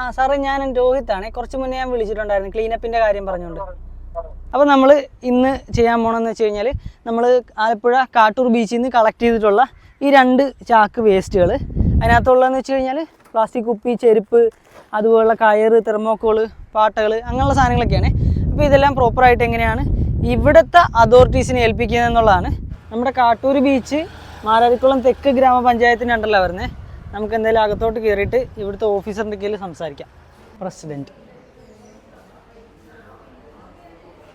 ആ സാറേ ഞാൻ രോഹിത്താണ്. കുറച്ച് മുന്നേ ഞാൻ വിളിച്ചിട്ടുണ്ടായിരുന്നു. ക്ലീനപ്പിന്റെ കാര്യം പറഞ്ഞുകൊണ്ട് അപ്പോൾ നമ്മൾ ഇന്ന് ചെയ്യാൻ പോകണമെന്ന് വെച്ച് കഴിഞ്ഞാൽ നമ്മൾ ആലപ്പുഴ കാട്ടൂർ ബീച്ചിൽ നിന്ന് കളക്ട് ചെയ്തിട്ടുള്ള ഈ രണ്ട് ചാക്ക് വേസ്റ്റുകൾ അതിനകത്തുള്ളതെന്ന് വെച്ച് കഴിഞ്ഞാൽ പ്ലാസ്റ്റിക് കുപ്പി ചെരുപ്പ് അതുപോലുള്ള കയർ തെർമോക്കോൾ പാട്ടകൾ അങ്ങനെയുള്ള സാധനങ്ങളൊക്കെയാണ്. അപ്പോൾ ഇതെല്ലാം പ്രോപ്പറായിട്ട് എങ്ങനെയാണ് ഇവിടുത്തെ അതോറിറ്റീസിനെ ഏൽപ്പിക്കുന്നത് എന്നുള്ളതാണ് നമ്മുടെ കാട്ടൂർ ബീച്ച് മാരാരിക്കുളം തെക്ക് ഗ്രാമപഞ്ചായത്തിന്റെ ഉണ്ടല്ലോ വരുന്നത് നമുക്ക് എന്തായാലും അകത്തോട്ട് കയറിയിട്ട് ഇവിടുത്തെ ഓഫീസറിന്റെ കയ്യിൽ സംസാരിക്കാം. പ്രസിഡന്റ്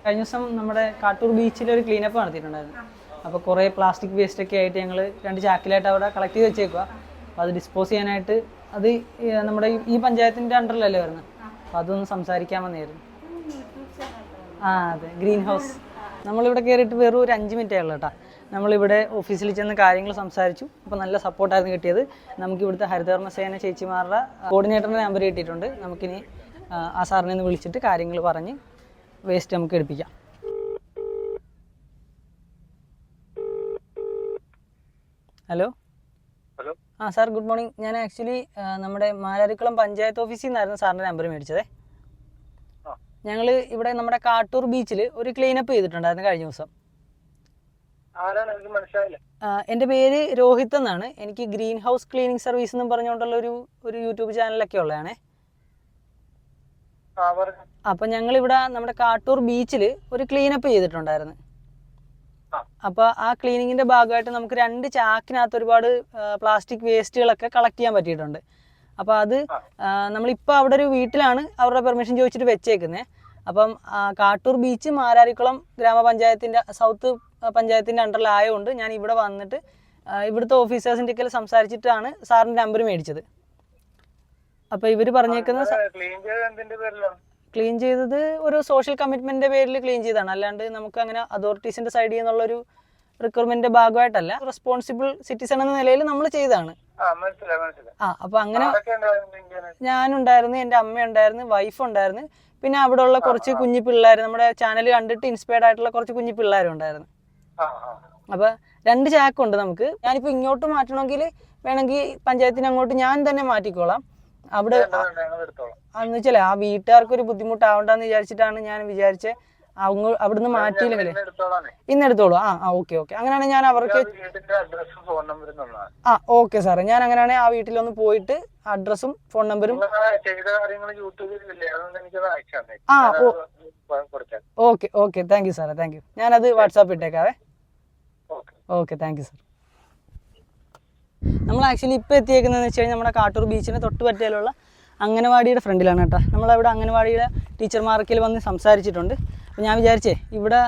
കഴിഞ്ഞ ദിവസം നമ്മുടെ കാട്ടൂർ ബീച്ചിൽ ഒരു ക്ലീനപ്പ് നടത്തിയിട്ടുണ്ടായിരുന്നു. അപ്പോൾ കുറേ പ്ലാസ്റ്റിക് വേസ്റ്റ് ഒക്കെ ആയിട്ട് ഞങ്ങൾ രണ്ട് ചാക്കിലായിട്ട് അവിടെ കളക്ട് ചെയ്ത് വെച്ചേക്കുക അപ്പോൾ അത് ഡിസ്പോസ് ചെയ്യാനായിട്ട് അത് നമ്മുടെ ഈ- പഞ്ചായത്തിന്റെ അണ്ടറിലല്ലേ വരുന്നത് അപ്പോൾ അതൊന്ന് സംസാരിക്കാൻ വന്നായിരുന്നു ആ അതെ. ഗ്രീൻ ഹൗസ് നമ്മളിവിടെ കയറിയിട്ട് വെറും ഒരു അഞ്ച് മിനിറ്റേ ഉള്ളൂ കേട്ടോ നമ്മളിവിടെ ഓഫീസിൽ ചെന്ന് കാര്യങ്ങൾ സംസാരിച്ചു. അപ്പോൾ നല്ല സപ്പോർട്ടായിരുന്നു കിട്ടിയത്. നമുക്ക് ഇവിടുത്തെ ഹരിതകർമ്മ സേന ചേച്ചിമാരുടെ കോർഡിനേറ്ററിന്റെ നമ്പർ കിട്ടിയിട്ടുണ്ട്. നമുക്കിനി ആ, സാറിനെ ഒന്ന് വിളിച്ചിട്ട് കാര്യങ്ങൾ പറഞ്ഞ് വേസ്റ്റ് നമുക്ക് എടുപ്പിക്കാം. ഹലോ ഹലോ ആ സാർ ഗുഡ് മോർണിംഗ് ഞാൻ ആക്ച്വലി നമ്മുടെ മാരാരിക്കുളം പഞ്ചായത്ത് ഓഫീസിൽ നിന്നായിരുന്നു സാറിന്റെ നമ്പർ മേടിച്ചതേ. ഞങ്ങൾ ഇവിടെ നമ്മുടെ കാട്ടൂർ ബീച്ചിൽ ഒരു ക്ലീനപ്പ് ചെയ്തിട്ടുണ്ടായിരുന്നു കഴിഞ്ഞ ദിവസം. എന്റെ പേര് രോഹിത് എന്നാണ്. എനിക്ക് ഗ്രീൻ ഹൗസ് ക്ലീനിങ് സർവീസ് എന്ന് പറഞ്ഞുകൊണ്ടുള്ള ഒരു ഒരു യൂട്യൂബ് ചാനലൊക്കെ ഉള്ളതാണേ. അപ്പൊ ഞങ്ങൾ ഇവിടെ നമ്മുടെ കാട്ടൂർ ബീച്ചിൽ ഒരു ക്ലീനപ്പ് ചെയ്തിട്ടുണ്ടായിരുന്നു. അപ്പൊ ആ ക്ലീനിങ്ങിന്റെ ഭാഗമായിട്ട് നമുക്ക് രണ്ട് ചാക്കിനകത്ത് ഒരുപാട് പ്ലാസ്റ്റിക് വേസ്റ്റുകളൊക്കെ കളക്ട് ചെയ്യാൻ പറ്റിയിട്ടുണ്ട്. അപ്പൊ അത് നമ്മളിപ്പോ അവിടെ ഒരു വീട്ടിലാണ് അവരുടെ പെർമിഷൻ ചോദിച്ചിട്ട് വെച്ചേക്കുന്നത് അപ്പം കാട്ടൂർ ബീച്ച് മാരാരിക്കുളം ഗ്രാമപഞ്ചായത്തിന്റെ സൗത്ത് പഞ്ചായത്തിന്റെ അണ്ടറിലായതുകൊണ്ട് ഞാൻ ഇവിടെ വന്നിട്ട് ഇവിടുത്തെ ഓഫീസേഴ്സിന്റെ ഒക്കെ സംസാരിച്ചിട്ടാണ് സാറിന്റെ നമ്പർ മേടിച്ചത്. അപ്പോൾ ഇവർ പറഞ്ഞേക്കുന്ന ക്ലീൻ ചെയ്തത് ഒരു സോഷ്യൽ കമ്മിറ്റ്മെന്റിന്റെ പേരിൽ ക്ലീൻ ചെയ്താണ് അല്ലാണ്ട് നമുക്ക് അങ്ങനെ അതോറിറ്റീസിന്റെ സൈഡിൽ നിന്നുള്ളൊരു റിക്വയർമെന്റിന്റെ ഭാഗമായിട്ടല്ല. റെസ്പോൺസിബിൾ സിറ്റിസൺ എന്ന നിലയിൽ നമ്മൾ ചെയ്തതാണ്. ആ അപ്പൊ അങ്ങനെ ഞാനുണ്ടായിരുന്നു എന്റെ അമ്മ ഉണ്ടായിരുന്നു വൈഫ് ഉണ്ടായിരുന്നു. പിന്നെ അവിടെ ഉള്ള കുറച്ച് കുഞ്ഞു പിള്ളേർ നമ്മുടെ ചാനൽ കണ്ടിട്ട് ഇൻസ്പയർഡ് ആയിട്ടുള്ള കുറച്ച് കുഞ്ഞു പിള്ളേരും ഉണ്ടായിരുന്നു. ആ ആ. അപ്പൊ രണ്ട് ചാക്കുണ്ട് നമുക്ക്. ഞാനിപ്പോ ഇങ്ങോട്ട് മാറ്റണമെങ്കിൽ വേണമെങ്കിൽ പഞ്ചായത്തിന് അങ്ങോട്ട് ഞാൻ തന്നെ മാറ്റിക്കോളാം. അവിടെ എന്ന് വെച്ചാലേ ആ വീട്ടുകാർക്ക് ഒരു ബുദ്ധിമുട്ടാവണ്ടെന്ന് വിചാരിച്ചിട്ടാണ് ഞാൻ വിചാരിച്ചത് അങ്ങ് അവിടുന്ന് മാറ്റിയില്ലെങ്കിലേ ഇന്ന് എടുത്തോളാം. ആ ആ ഓക്കെ ഓക്കെ. അങ്ങനെയാണെങ്കിൽ ഞാൻ അവർക്ക് ആ ഓക്കെ സാറേ. ഞാൻ അങ്ങനെയാണെങ്കിൽ ആ വീട്ടിലൊന്ന് പോയിട്ട് അഡ്രസ്സും ഫോൺ നമ്പറും ആ, ഓക്കെ ഓക്കെ. താങ്ക് യു സാറേ. താങ്ക് യു ഞാനത് WhatsApp ഇട്ടേക്കാവേ. Okay. Okay thank you sir നമ്മൾ ആക്ച്വലി ഇപ്പോൾ എത്തിയേക്കുന്നതെന്ന് വെച്ച് കഴിഞ്ഞാൽ നമ്മുടെ കാട്ടൂർ ബീച്ചിന് തൊട്ട് പറ്റിയാലുള്ള അംഗനവാടിയുടെ ഫ്രണ്ടിലാണ് കേട്ടോ. നമ്മളവിടെ അംഗനവാടിയുടെ ടീച്ചർമാർക്കിൽ വന്ന് സംസാരിച്ചിട്ടുണ്ട്. ഞാൻ വിചാരിച്ചേ ഇവിടെ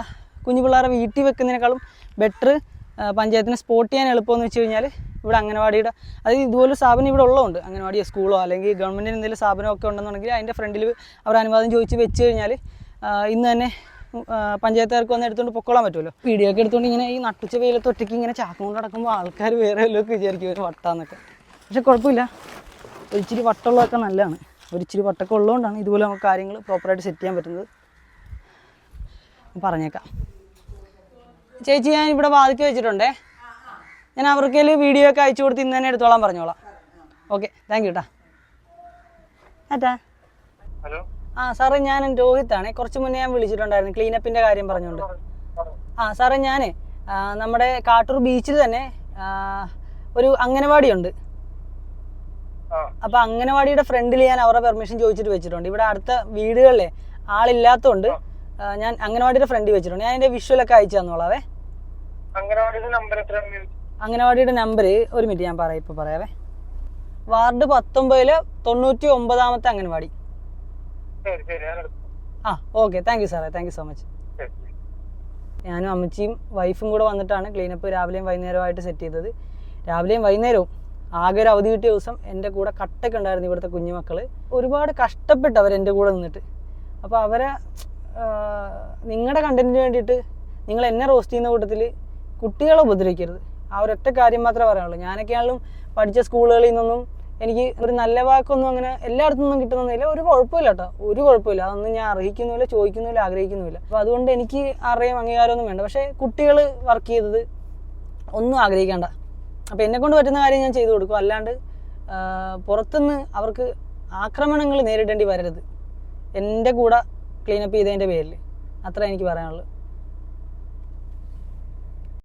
കുഞ്ഞു പിള്ളേരെ വീട്ടിൽ വെക്കുന്നതിനേക്കാളും ബെറ്റർ പഞ്ചായത്തിന് സ്പോട്ട് ചെയ്യാൻ എളുപ്പമെന്ന് വെച്ച് കഴിഞ്ഞാൽ ഇവിടെ അംഗനവാടിയുടെ അതായത് ഇതുപോലെ സ്ഥാപനം ഇവിടെ ഉള്ളതുകൊണ്ട് അംഗനവാടിയോ സ്കൂളോ അല്ലെങ്കിൽ ഗവൺമെന്റിന് എന്തെങ്കിലും സ്ഥാപനമോ ഒക്കെ ഉണ്ടെന്നുണ്ടെങ്കിൽ അതിന്റെ ഫ്രണ്ടിൽ അവർ അനുവാദം ചോദിച്ച് വെച്ച് കഴിഞ്ഞാൽ ഇന്ന് തന്നെ പഞ്ചായത്തുകാർക്ക് വന്ന് എടുത്തുകൊണ്ട് പൊക്കോളാൻ പറ്റുമല്ലോ. വീഡിയോ ഒക്കെ എടുത്തുകൊണ്ട് ഇങ്ങനെ ഈ നട്ടുച്ച വെയിലത്ത് ഒറ്റയ്ക്ക് ഇങ്ങനെ ചാക്കുകൊണ്ട് നടക്കുമ്പോൾ ആൾക്കാർ വേറെ വല്ലതൊക്കെ വിചാരിക്കും ഒരു വട്ടാന്നൊക്കെ പക്ഷെ കുഴപ്പമില്ല. ഒരിച്ചിരി വട്ടമുള്ളതൊക്കെ നല്ലതാണ്. ഒരിച്ചിരി വട്ടൊക്കെ ഉള്ളതുകൊണ്ടാണ് ഇതുപോലെ നമുക്ക് കാര്യങ്ങൾ പ്രോപ്പറായിട്ട് സെറ്റ് ചെയ്യാൻ പറ്റുന്നത്. പറഞ്ഞേക്കാം. ചേച്ചി ഞാൻ ഇവിടെ വാതിക്ക് വെച്ചിട്ടുണ്ടേ. ഞാൻ അവർക്കേൽ വീഡിയോ ഒക്കെ അയച്ചു കൊടുത്ത് ഇന്ന് തന്നെ എടുത്തോളാൻ പറഞ്ഞോളാം. ഓക്കെ താങ്ക് യു കേട്ടാ ഹലോ ആ സാറേ ഞാൻ രോഹിത്താണേ. കുറച്ച് മുന്നേ ഞാൻ വിളിച്ചിട്ടുണ്ടായിരുന്നു. ക്ലീനപ്പിന്റെ കാര്യം പറഞ്ഞുകൊണ്ട് ആ സാറേ ഞാൻ നമ്മുടെ കാട്ടൂർ ബീച്ചിൽ തന്നെ ഒരു അംഗനവാടിയുണ്ട്. ഉണ്ട് അപ്പോൾ അംഗനവാടിയുടെ ഫ്രണ്ടിൽ ഞാൻ അവരുടെ പെർമിഷൻ ചോദിച്ചിട്ട് വെച്ചിട്ടുണ്ട്. ഇവിടെ അടുത്ത വീടുകളിലെ ആളില്ലാത്തതുകൊണ്ട് ഞാൻ അംഗനവാടിയുടെ ഫ്രണ്ടിൽ വെച്ചിട്ടുണ്ട് ഞാൻ എന്റെ വിഷ്വലൊക്കെ അയച്ചു തന്നോളാവേ. അംഗനവാടിയുടെ നമ്പർ ഒരു മിനിറ്റ് ഞാൻ പറയാം ഇപ്പൊ പറയാവേ. വാർഡ് പത്തൊമ്പതിൽ തൊണ്ണൂറ്റി ഒമ്പതാമത്തെ അംഗനവാടി ആ ഓക്കെ താങ്ക് യു സാറേ താങ്ക് യു സോ മച്ച് ഞാനും അമ്മച്ചിയും വൈഫും കൂടെ വന്നിട്ടാണ് ക്ലീനപ്പ് രാവിലെയും വൈകുന്നേരമായിട്ട് സെറ്റ് ചെയ്തത്. രാവിലെയും വൈകുന്നേരവും ആകെ ഒരു അവധി കിട്ടിയ ദിവസം എന്റെ കൂടെ കട്ടൊക്കെ ഉണ്ടായിരുന്നു ഇവിടുത്തെ കുഞ്ഞുമക്കൾ ഒരുപാട് കഷ്ടപ്പെട്ട് അവർ എന്റെ കൂടെ നിന്നിട്ട്. അപ്പോൾ അവരെ നിങ്ങളുടെ കണ്ടന്റിന് വേണ്ടിയിട്ട് നിങ്ങൾ എന്നെ റോസ്റ്റ് ചെയ്യുന്ന കൂട്ടത്തിൽ കുട്ടികളെ ഉപദ്രവിക്കരുത്. ആ ഒരൊറ്റ കാര്യം മാത്രമേ പറയാനുള്ളൂ. ഞാനൊക്കെയാണെങ്കിലും പഠിച്ച സ്കൂളുകളിൽ നിന്നൊന്നും എനിക്ക് ഒരു നല്ല വാക്കൊന്നും അങ്ങനെ എല്ലായിടത്തു നിന്നും കിട്ടുന്നില്ല ഒരു കുഴപ്പമില്ല കേട്ടോ. ഒരു കുഴപ്പമില്ല. അതൊന്നും ഞാൻ അർഹിക്കുന്നില്ല ചോദിക്കുന്നില്ല ആഗ്രഹിക്കുന്നില്ല അപ്പോൾ അതുകൊണ്ട് എനിക്ക് ആരെയും അംഗീകാരമൊന്നും വേണ്ട. പക്ഷേ കുട്ടികൾ വർക്ക് ചെയ്തത് ഒന്നും ആഗ്രഹിക്കേണ്ട. അപ്പോൾ എന്നെ കൊണ്ട് പറ്റുന്ന കാര്യം ഞാൻ ചെയ്തു കൊടുക്കും. അല്ലാണ്ട് പുറത്തുനിന്ന് അവർക്ക് ആക്രമണങ്ങൾ നേരിടേണ്ടി വരരുത്. എന്റെ കൂടെ ക്ലീനപ്പ് ചെയ്തതിന്റെ പേരിൽ അത്ര എനിക്ക് പറയാനുള്ളൂ.